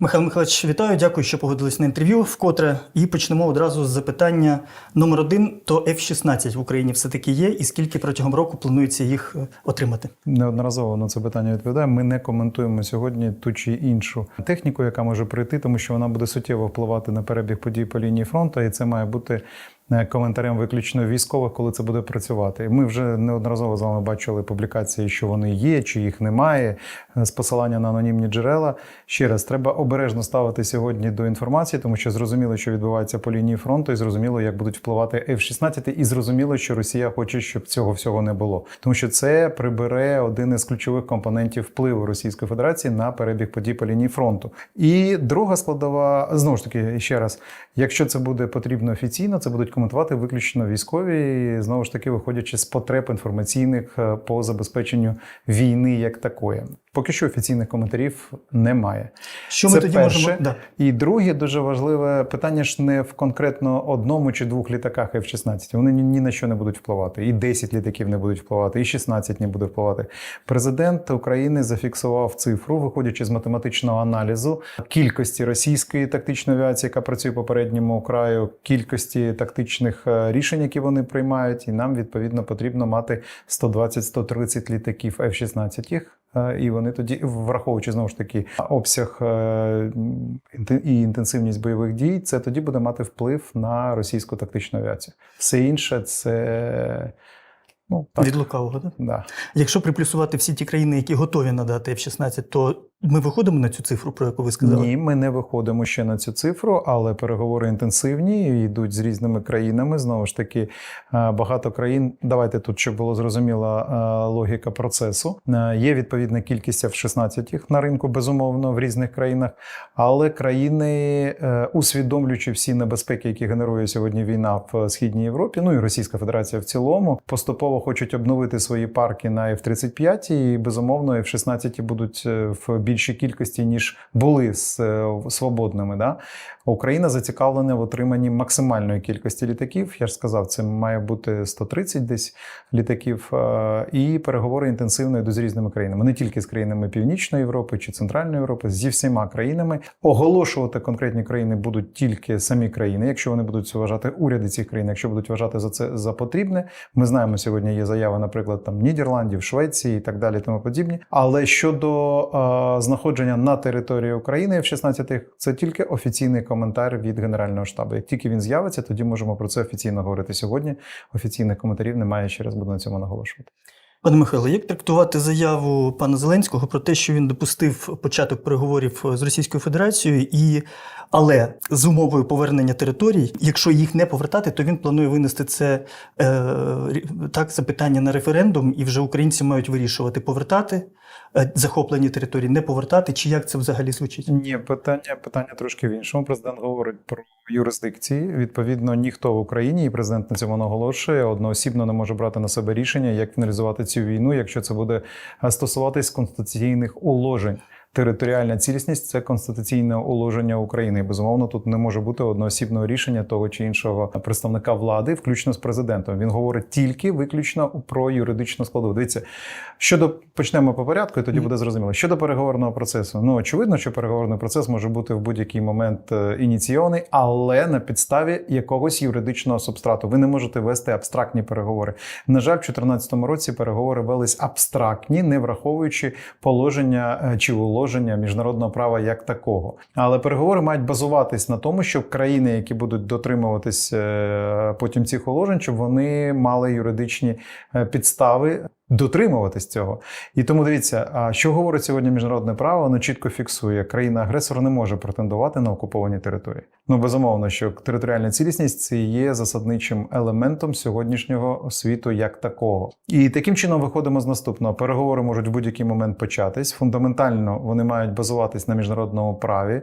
Михайло Михайлович, вітаю, дякую, що погодились на інтерв'ю. Вкотре і почнемо одразу з запитання номер один: то F-16 в Україні все-таки є, і скільки протягом року планується їх е, отримати? Неодноразово на це питання відповідаємо. Ми не коментуємо сьогодні ту чи іншу техніку, яка може прийти, тому що вона буде суттєво впливати на перебіг подій по лінії фронту, і це має бути е, коментарем виключно військових, коли це буде працювати. Ми вже неодноразово з вами бачили публікації, що вони є, чи їх немає, е, з посилання на анонімні джерела. Ще раз, треба обережно ставити сьогодні до інформації, тому що зрозуміло, що відбувається по лінії фронту, і зрозуміло, як будуть впливати F-16, і зрозуміло, що Росія хоче, щоб цього всього не було, тому що це прибере один із ключових компонентів впливу Російської Федерації на перебіг подій по лінії фронту. І друга складова, знову ж таки, ще раз, якщо це буде потрібно офіційно, це будуть коментувати виключно військові, знову ж таки, виходячи з потреб інформаційних е, по забезпеченню війни як такої. Поки що офіційних коментарів немає. Що ми тоді перше. можемо да. І друге дуже важливе питання ж не в конкретно одному чи двох літаках F-16. Вони ні, ні на що не будуть впливати. І 10 літаків не будуть впливати, і 16 не буде впливати. Президент України зафіксував цифру, виходячи з математичного аналізу кількості російської тактичної авіації, яка працює по передньому краю, кількості тактичних е, рішень, які вони приймають, і нам відповідно потрібно мати 120-130 літаків F-16. Їх Е, І вони тоді, враховуючи знову ж таки обсяг е, і інтенсивність бойових дій, це тоді буде мати вплив на російську тактичну авіацію. Все інше це ну так, від лукавого. Да? да. Якщо приплюсувати всі ті країни, які готові надати F-16, то ми виходимо на цю цифру, про яку ви сказали? Ні, ми не виходимо ще на цю цифру, але переговори інтенсивні йдуть з різними країнами. Знову ж таки, е, багато країн. Давайте тут, щоб було зрозуміла е, логіка процесу. Е, Є відповідна кількість F-16 їх на ринку, безумовно, в різних країнах. Але країни, усвідомлюючи всі небезпеки, які генерує сьогодні війна в східній Європі, ну і Російська Федерація в цілому, поступово хочуть обновити свої парки на F-35, і безумовно F-16 будуть в більшій кількості ніж були з е, свободними. Да? Україна зацікавлена в отриманні максимальної кількості літаків. Я ж сказав, це має бути 130 десь літаків. е, І переговори інтенсивно йдуть з різними країнами, не тільки з країнами Північної Європи чи Центральної Європи, зі всіма країнами. Оголошувати конкретні країни будуть тільки самі країни, якщо вони будуть вважати уряди цих країн, якщо будуть вважати за це за потрібне. Ми знаємо, сьогодні є заяви, наприклад, там Нідерландів, Швеції і так далі, тому подібні. Але щодо е, знаходження на території України в 16 це тільки офіційний коментар від Генерального штабу. Як тільки він з'явиться, тоді можемо про це офіційно говорити. Сьогодні офіційних коментарів немає. Ще раз буду на цьому наголошувати. Пане Михайло, як трактувати заяву пана Зеленського про те, що він допустив початок переговорів з Російською Федерацією, і але з умовою повернення територій, якщо їх не повертати, то він планує винести це е, так це питання на референдум, і вже українці мають вирішувати повертати е, захоплені території, не повертати, чи як це взагалі звучить? Ні, питання питання трошки в іншому. Президент говорить про юрисдикції. Відповідно, ніхто в Україні, і президент на цьому наголошує, одноосібно не може брати на себе рішення, як фіналізувати цю війну, якщо це буде е, стосуватись конституційних уложень. Територіальна цілісність це конституційне уложення України. І, Безумовно, тут не може бути одноосібного рішення того чи іншого представника влади, включно з президентом. Він говорить тільки виключно про юридичну складову. Дивіться, щодо почнемо по порядку, і тоді буде зрозуміло. Щодо переговорного процесу, ну очевидно, що переговорний процес може бути в будь-який момент е, ініційований, але на підставі якогось юридичного субстрату. Ви не можете вести абстрактні переговори. На жаль, в 2014 році переговори велись абстрактні, не враховуючи положення е, чи уложення міжнародного права як такого. Але переговори мають базуватись на тому, щоб країни, які будуть дотримуватись е, потім цих положень, щоб вони мали юридичні е, підстави. Дотримуватись цього, і тому дивіться, що говорить сьогодні міжнародне право? Воно чітко фіксує, країна-агресор не може претендувати на окуповані території. Ну безумовно, що територіальна цілісність це є засадничим елементом сьогоднішнього світу як такого. І таким чином виходимо з наступного: переговори можуть в будь-який момент початись. Фундаментально вони мають базуватись на міжнародному праві.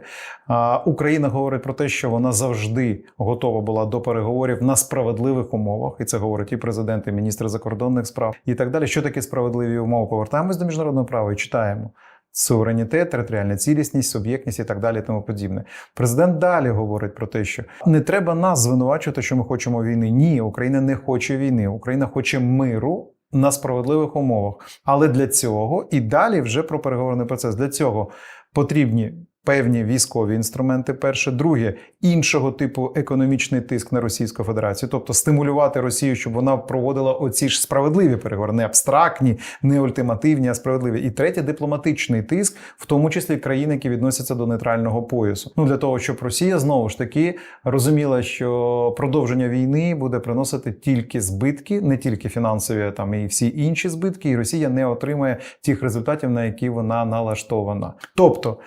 Україна говорить про те, що вона завжди готова була до переговорів на справедливих умовах, і це говорить і президент, і міністр закордонних справ, і так далі. Що таке справедливі умови? Повертаємось до міжнародного права і читаємо. Суверенітет, територіальна цілісність, суб'єктність і так далі, і тому подібне. Президент далі говорить про те, що не треба нас звинувачувати, що ми хочемо війни. Ні, Україна не хоче війни. Україна хоче миру на справедливих умовах. Але для цього і далі вже про переговорний процес. Для цього потрібні Певні військові інструменти, перше, друге, іншого типу економічний тиск на Російську Федерацію, тобто стимулювати Росію, щоб вона проводила оці ж справедливі переговори, не абстрактні, не ультимативні, а справедливі. І третє дипломатичний тиск, в тому числі країн, які відносяться до нейтрального поясу. Ну для того, щоб Росія знову ж таки розуміла, що продовження війни буде приносити тільки збитки, не тільки фінансові, а там і всі інші збитки, і Росія не отримає тих результатів, на які вона налаштована. Тобто.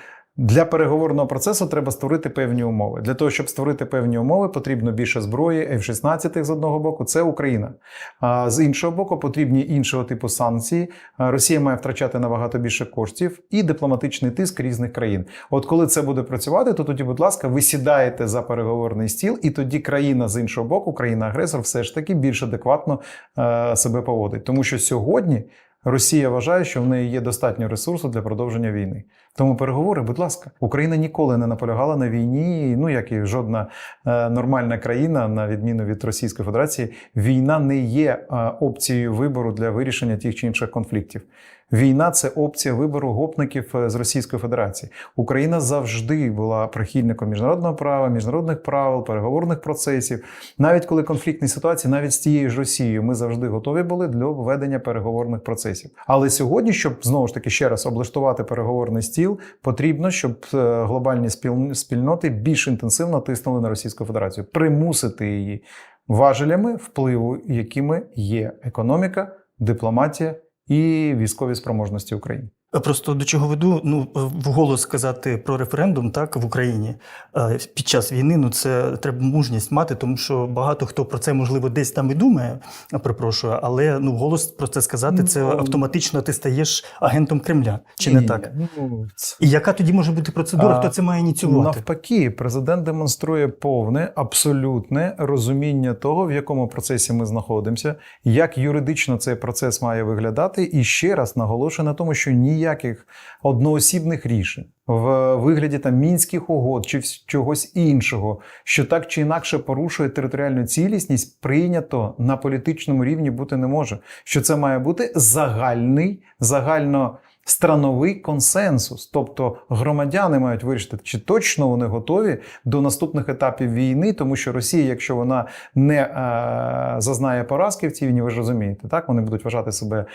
Для переговорного процесу треба створити певні умови. Для того, щоб створити певні умови, потрібно більше зброї, F-16 з одного боку, це Україна. А з іншого боку, потрібні іншого типу санкції. Росія має втрачати набагато більше коштів і дипломатичний тиск різних країн. От коли це буде працювати, то тоді, будь ласка, ви сідаєте за переговорний стіл, і тоді країна з іншого боку, країна-агресор, все ж таки більш адекватно е, себе поводить. Тому що сьогодні. Росія вважає, що в неї є достатньо ресурсу для продовження війни. Тому переговори, будь ласка, Україна ніколи не наполягала на війні. Ну як і жодна е, нормальна країна, на відміну від Російської Федерації, війна не є е, опцією вибору для вирішення тих чи інших конфліктів. Війна це опція вибору гопників е, з Російської Федерації. Україна завжди була прихильником міжнародного права, міжнародних правил, переговорних процесів. Навіть коли конфліктні ситуації, навіть з тією ж Росією, ми завжди готові були для ведення переговорних процесів. Але сьогодні, щоб знову ж таки ще раз облаштувати переговорний стіл, потрібно, щоб е, глобальні спільноти більш інтенсивно тиснули на Російську Федерацію, примусити її важелями впливу, якими є економіка, дипломатія і військові спроможності України. Просто до чого веду, ну вголос сказати про референдум так в Україні е, під час війни. Ну це треба мужність мати, тому що багато хто про це можливо десь там і думає. а, Перепрошую, але ну голос про це сказати, це Ну, автоматично ти стаєш агентом Кремля, чи не так? Ну, І яка тоді може бути процедура? Хто це має ініціювати? Навпаки, президент демонструє повне, абсолютне розуміння того, в якому процесі ми знаходимося, як юридично цей процес має виглядати, і ще раз наголошує на тому, що ніяких одноосібних рішень в вигляді там мінських угод чи чогось іншого, що так чи інакше порушує територіальну цілісність, прийнято на політичному рівні бути не може. Що це має бути загальний, загально. Страновий консенсус, тобто громадяни мають вирішити, чи точно вони готові до наступних етапів війни, тому що Росія, якщо вона не е, зазнає поразки в цій війні, ви ж розумієте, так вони будуть вважати себе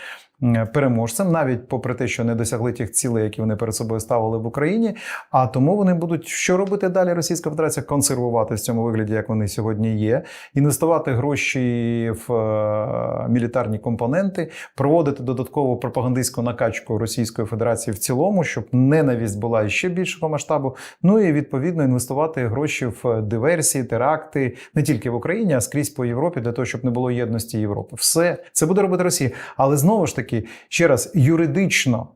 переможцем, навіть попри те, що не досягли тих цілей, які вони перед собою ставили в Україні. А тому вони будуть що робити далі? Російська Федерація консервувати в цьому вигляді, як вони сьогодні є, інвестувати гроші в е, мілітарні компоненти, проводити додаткову пропагандистську накачку Російської Федерації в цілому, щоб ненависть була ще більшого масштабу. Ну і відповідно інвестувати гроші в диверсії, теракти не тільки в Україні, а скрізь по Європі, для того, щоб не було єдності Європи. Все це буде робити Росія. Але знову ж таки, ще раз юридично.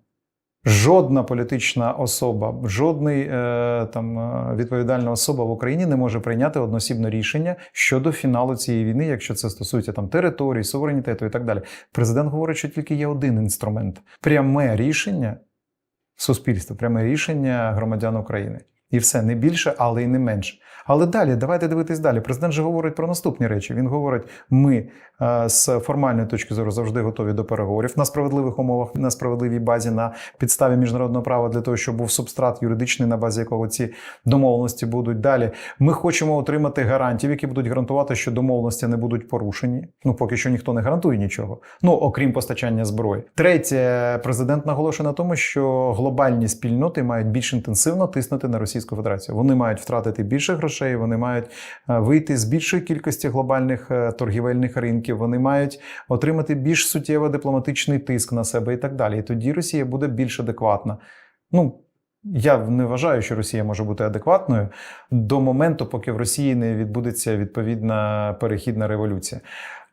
Жодна політична особа, жодний е, там е, відповідальна особа в Україні не може прийняти одноосібне рішення щодо фіналу цієї війни, якщо це стосується там території, суверенітету і так далі. Президент говорить, що тільки є один інструмент пряме рішення суспільства, пряме рішення громадян України. І все не більше, але й не менше. Але далі, давайте дивитись далі. Президент же говорить про наступні речі. Він говорить: ми е, з формальної точки зору завжди готові до переговорів на справедливих умовах, на справедливій базі, на підставі міжнародного права для того, щоб був субстрат юридичний, на базі якого ці домовленості будуть далі. Ми хочемо отримати гарантії, які будуть гарантувати, що домовленості не будуть порушені. Ну поки що ніхто не гарантує нічого. Ну окрім постачання зброї. Третє, президент наголошує на тому, що глобальні спільноти мають більш інтенсивно тиснути на Російську Федерацію. Вони мають втратити більше грошей, вони мають е, вийти з більшої кількості глобальних е, торгівельних ринків. Вони мають отримати більш суттєвий дипломатичний тиск на себе і так далі. І тоді Росія буде більш адекватна. Ну. Я не вважаю, що Росія може бути адекватною до моменту, поки в Росії не відбудеться відповідна перехідна революція.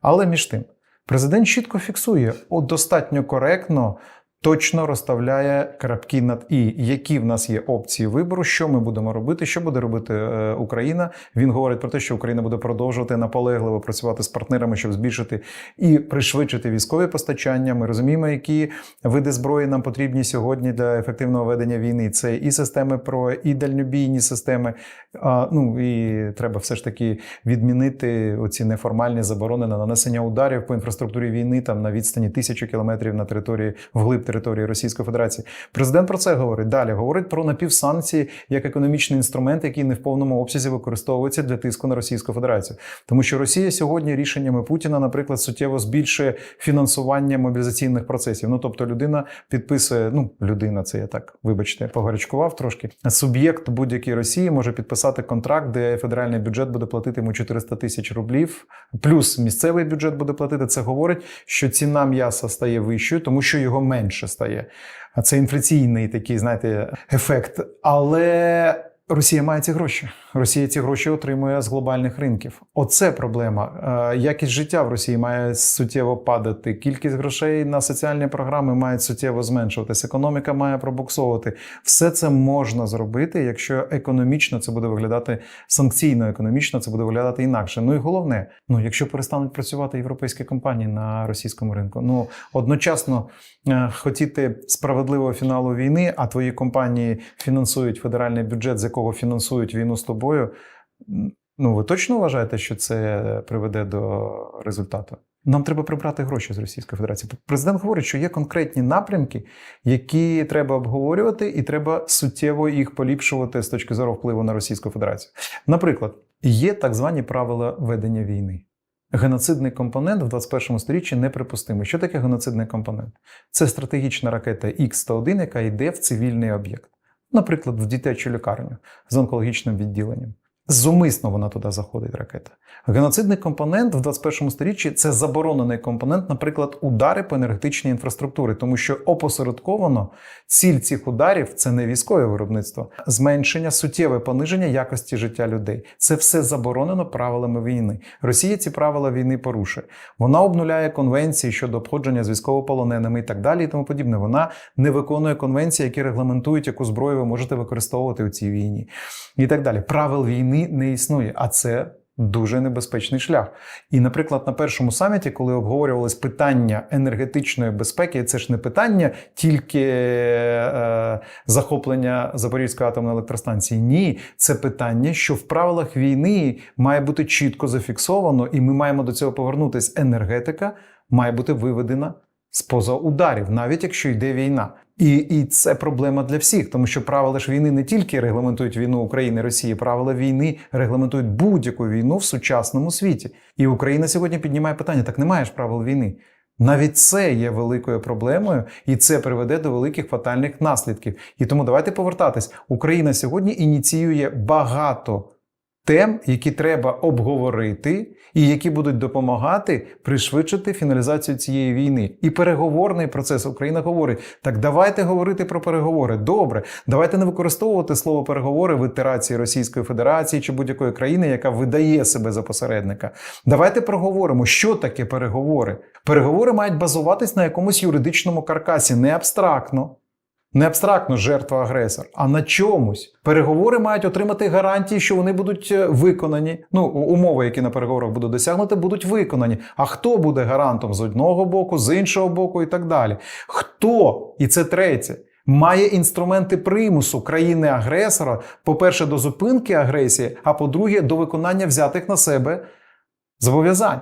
Але між тим, президент чітко фіксує, достатньо коректно, точно розставляє крапки над і, які в нас є опції вибору, що ми будемо робити, що буде робити е, Україна. Він говорить про те, що Україна буде продовжувати наполегливо працювати з партнерами, щоб збільшити і пришвидшити військові постачання. Ми розуміємо, які види зброї нам потрібні сьогодні для ефективного ведення війни. Це і системи ПРО, і дальнобійні системи. А, ну і треба все ж таки відмінити оці неформальні заборони на нанесення ударів по інфраструктурі війни там на відстані тисячі кілометрів на території вглиб території Російської Федерації. Президент про це говорить далі. Говорить про напівсанкції як економічний інструмент, який не в повному обсязі використовується для тиску на Російську Федерацію. Тому що Росія сьогодні рішеннями Путіна, наприклад, суттєво збільшує фінансування мобілізаційних процесів. Ну тобто, людина підписує, ну людина, це я так, вибачте, погарячкував трошки. Суб'єкт будь-якій Росії може підписати контракт, де федеральний бюджет буде платити йому 400 тисяч рублів, плюс місцевий бюджет буде платити. Це говорить, що ціна м'яса стає вищою, тому що його менше стає. А це інфляційний такий, знаєте, ефект. Але Росія має ці гроші. Росія ці гроші отримує з глобальних ринків. Оце проблема. Е, Якість життя в Росії має суттєво падати. Кількість грошей на соціальні програми має суттєво зменшуватись. Економіка має пробуксовувати. Все це можна зробити, якщо економічно це буде виглядати санкційно, економічно це буде виглядати інакше. Ну і головне, ну якщо перестануть працювати європейські компанії на російському ринку, ну одночасно е, хотіти справедливого фіналу війни, а твої компанії фінансують федеральний бюджет, з якого фінансують війну з тобою. Ну, ви точно вважаєте, що це приведе до результату? Нам треба прибрати гроші з Російської Федерації. Президент говорить, що є конкретні напрямки, які треба обговорювати, і треба суттєво їх поліпшувати з точки зору впливу на Російську Федерацію. Наприклад, є так звані правила ведення війни. Геноцидний компонент в 21 сторіччі неприпустимий. Що таке геноцидний компонент? Це стратегічна ракета Х-101, яка йде в цивільний об'єкт, наприклад, в дитячу лікарню з онкологічним відділенням. Зумисно вона туди заходить ракета. Геноцидний компонент в 21 сторіччі це заборонений компонент, наприклад, удари по енергетичній інфраструктурі, тому що опосередковано ціль цих ударів це не військове виробництво, зменшення, суттєве пониження якості життя людей. Це все заборонено правилами війни. Росія ці правила війни порушує. Вона обнуляє конвенції щодо обходження з військовополоненими і так далі, і тому подібне. Вона не виконує конвенції, які регламентують, яку зброю ви можете використовувати у цій війні, і так далі. Правил війни не існує, а це. Дуже небезпечний шлях. І, наприклад, на першому саміті, коли обговорювалось питання енергетичної безпеки, це ж не питання тільки е, захоплення Запорізької атомної електростанції. Ні, це питання, що в правилах війни має бути чітко зафіксовано, і ми маємо до цього повернутися. Енергетика має бути виведена з поза ударів, навіть якщо йде війна. І, і це проблема для всіх, тому що правила ж війни не тільки регламентують війну України і Росії, правила війни регламентують будь-яку війну в сучасному світі. І Україна сьогодні піднімає питання: так немає ж правил війни. Навіть це є великою проблемою, і це приведе до великих фатальних наслідків. І тому давайте повертатись. Україна сьогодні ініціює багато тем, які треба обговорити, і які будуть допомагати пришвидшити фіналізацію цієї війни. І переговорний процес Україна говорить: так давайте говорити про переговори. Добре, давайте не використовувати слово переговори в ітерації Російської Федерації чи будь-якої країни, яка видає себе за посередника. Давайте проговоримо, що таке переговори. Переговори мають базуватись на якомусь юридичному каркасі, не абстрактно. Не абстрактно жертва агресор, а на чомусь. Переговори мають отримати гарантії, що вони будуть е, виконані. Ну, умови, які на переговорах будуть досягнути, будуть виконані. А хто буде гарантом з одного боку, з іншого боку і так далі? Хто, і це третє, має інструменти примусу країни-агресора, по-перше, до зупинки агресії, а по-друге, до виконання взятих на себе зобов'язань.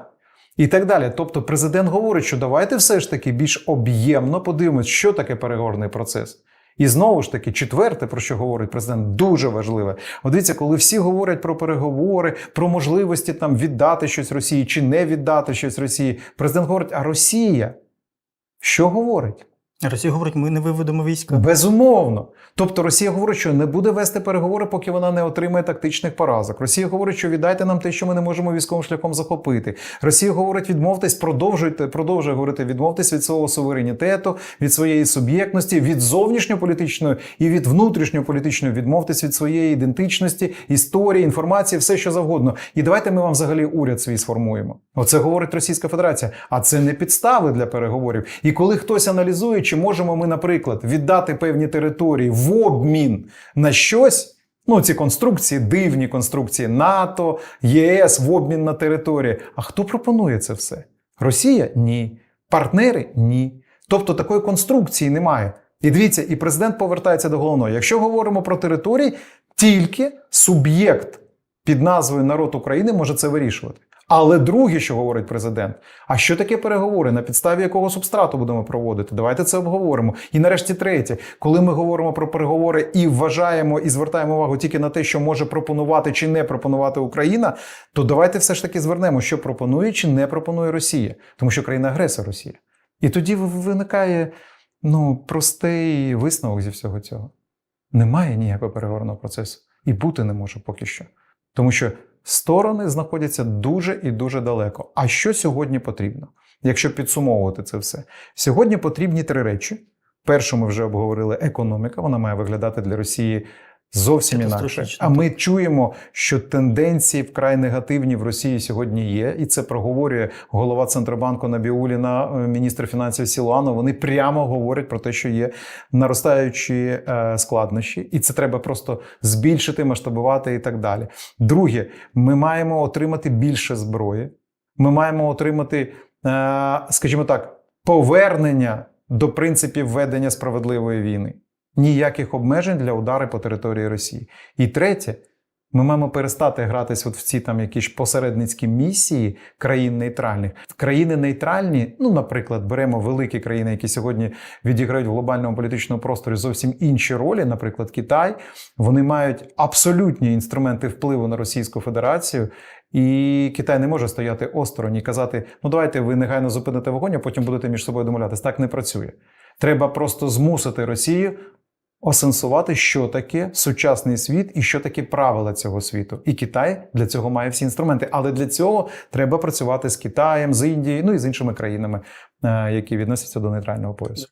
І так далі. Тобто, президент говорить, що давайте все ж таки більш об'ємно подивимось, що таке переговорний процес. І знову ж таки, четверте, про що говорить президент, дуже важливе. От дивіться, коли всі говорять про переговори, про можливості там віддати щось Росії чи не віддати щось Росії, президент говорить: а Росія що говорить? Росія говорить, ми не виведемо війська. Безумовно. Тобто Росія говорить, що не буде вести переговори, поки вона не отримає тактичних поразок. Росія говорить, що віддайте нам те, що ми не можемо військовим шляхом захопити. Росія говорить, відмовтесь, продовжуйте, продовжує говорити, відмовтесь від свого суверенітету, від своєї суб'єктності, від зовнішньополітичної і від внутрішньополітичної, відмовтесь від своєї ідентичності, історії, інформації, все що завгодно. І давайте ми вам взагалі уряд свій сформуємо. Оце говорить Російська Федерація. А це не підстави для переговорів. І коли хтось аналізує, чи можемо ми, наприклад, віддати певні території в обмін на щось. Ну, ці конструкції, дивні конструкції НАТО, ЄС в обмін на території. А хто пропонує це все? Росія? Ні. Партнери? Ні. Тобто такої конструкції немає. І дивіться, і президент повертається до головного. Якщо говоримо про території, тільки суб'єкт під назвою Народ України може це вирішувати. Але друге, що говорить президент, а що таке переговори? На підставі якого субстрату будемо проводити? Давайте це обговоримо. І нарешті третє, коли ми говоримо про переговори і вважаємо і звертаємо увагу тільки на те, що може пропонувати чи не пропонувати Україна, то давайте все ж таки звернемо, що пропонує чи не пропонує Росія, тому що країна агресор Росія. І тоді виникає ну, простий висновок зі всього цього. Немає ніякого переговорного процесу і бути не може поки що. Тому що сторони знаходяться дуже і дуже далеко. А що сьогодні потрібно? Якщо підсумовувати це все, сьогодні потрібні три речі. Першу ми вже обговорили економіка, вона має виглядати для Росії зовсім інакше. А ми чуємо, що тенденції вкрай негативні в Росії сьогодні є, і це проговорює голова Центробанку Набіуліна, е, міністр фінансів Сілуанов. Вони прямо говорять про те, що є наростаючі е, складнощі, і це треба просто збільшити, масштабувати і так далі. Друге, ми маємо отримати більше зброї. Ми маємо отримати, е, скажімо так, повернення до принципів ведення справедливої війни. Ніяких обмежень для удару по території Росії. І третє, ми маємо перестати гратись от в ці там якісь посередницькі місії країн нейтральних. Країни нейтральні, ну, наприклад, беремо великі країни, які сьогодні відіграють в глобальному політичному просторі зовсім інші ролі, наприклад, Китай. Вони мають абсолютні інструменти впливу на Російську Федерацію. І Китай не може стояти осторонь і казати: ну давайте ви негайно зупините вогонь, а потім будете між собою домовлятися. Так не працює. Треба просто змусити Росію осенсувати, що таке сучасний світ і що таке правила цього світу. І Китай для цього має всі інструменти. Але для цього треба працювати з Китаєм, з Індією, ну і з іншими країнами, е, які відносяться до нейтрального поясу.